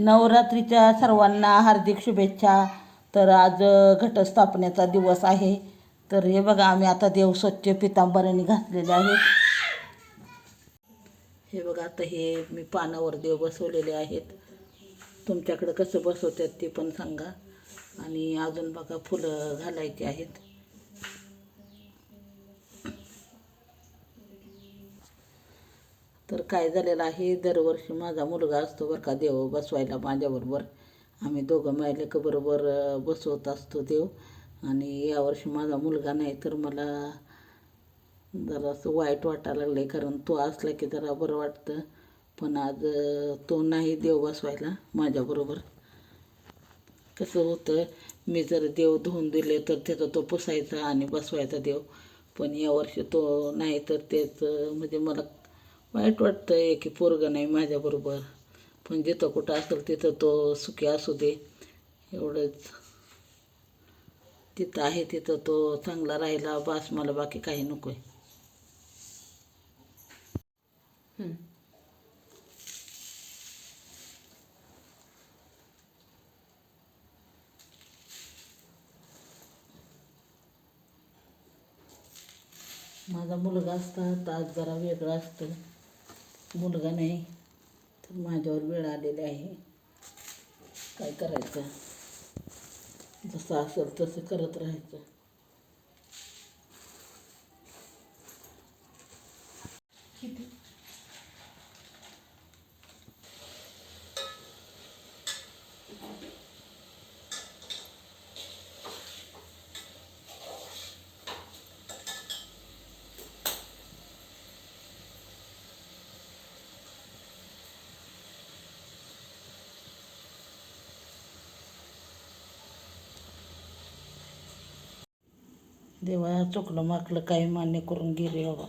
नवरात्रीच्या सर्वांना हार्दिक शुभेच्छा. तर आज घटस्थापनेचा दिवस आहे. तर हे बघा आम्ही आता देव स्वच्छ पितांबराने घातलेले आहेत हे बघा आता हे मी पानावर देव बसवलेले आहेत. तुमच्याकडं कसं बसवतात ते पण सांगा. आणि अजून बघा फुलं घालायची आहेत. तर काय झालेलं आहे दरवर्षी माझा मुलगा असतो बरं का देव बसवायला माझ्याबरोबर. आम्ही दोघं मायलेक बरोबर बसवत असतो देव. आणि यावर्षी माझा मुलगा नाही तर मला जरासं वाईट वाटायला लागलं आहे कारण तो असला की जरा बरं वाटतं. पण आज तो नाही देव बसवायला माझ्याबरोबर. कसं होतं मी जर देव धुवून दिले तर त्याचा तो पुसायचा आणि बसवायचा देव. पण यावर्षी तो नाही तर तेच म्हणजे मला वाईट वाटतं आहे की पोरगं नाही माझ्याबरोबर पण जिथं कुठं असेल तिथं तो सुखी असू दे. एवढंच. तिथं आहे तिथं तो चांगला राहिला बास मला बाकी काही नको आहे माझा मुलगा असता तर आज जरा वेगळा असतं. मुलगा नाही तर माझ्यावर वेळ आलेली आहे. काय करायचं? जसं असेल तसं करत राहायचं. किती? देवा चुकलं माकलं काही मान्य करून गेले बाबा.